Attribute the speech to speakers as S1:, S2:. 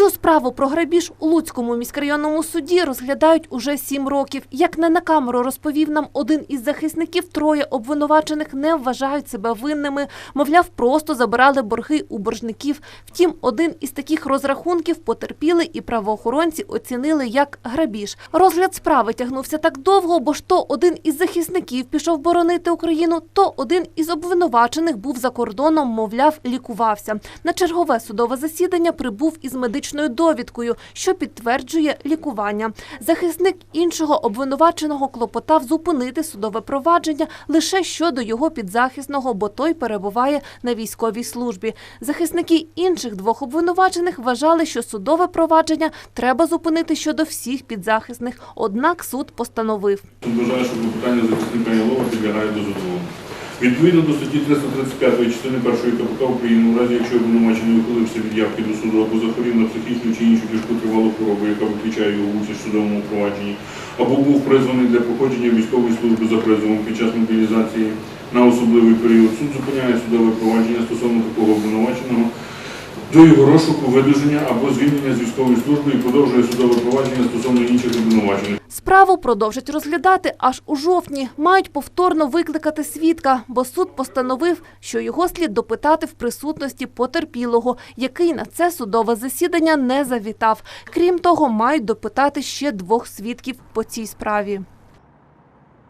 S1: Цю справу про грабіж у Луцькому міськрайонному суді розглядають уже сім років. Як не на камеру розповів нам один із захисників, троє обвинувачених не вважають себе винними. Мовляв, просто забирали борги у боржників. Втім, один із таких розрахунків потерпіли і правоохоронці оцінили як грабіж. Розгляд справи тягнувся так довго, бо ж то один із захисників пішов боронити Україну, то один із обвинувачених був за кордоном, мовляв, лікувався. На чергове судове засідання прибув із медичною довідкою, що підтверджує лікування. Захисник іншого обвинуваченого клопотав зупинити судове провадження лише щодо його підзахисного, бо той перебуває на військовій службі. Захисники інших двох обвинувачених вважали, що судове провадження треба зупинити щодо всіх підзахисних. Однак суд постановив.
S2: Суд вважає, що клопотання захисника Ялова підлягає до задоволення. Відповідно до статті 335 частини 1 КПК України, у разі якщо обвинувачений ухилився від явки до суду або захворів на психічну чи іншу тяжку тривалу хворобу, яка виключає його участь в судовому провадженні, або був призваний для проходження військової служби за призовом під час мобілізації на особливий період, суд зупиняє судове провадження стосовно такого обвинуваченого до його розшуку, видуження або звільнення з військової служби і продовжує судове провадження стосовно інших обвинувачених.
S1: Справу продовжать розглядати аж у жовтні. Мають повторно викликати свідка, бо суд постановив, що його слід допитати в присутності потерпілого, який на це судове засідання не завітав. Крім того, мають допитати ще двох свідків по цій справі.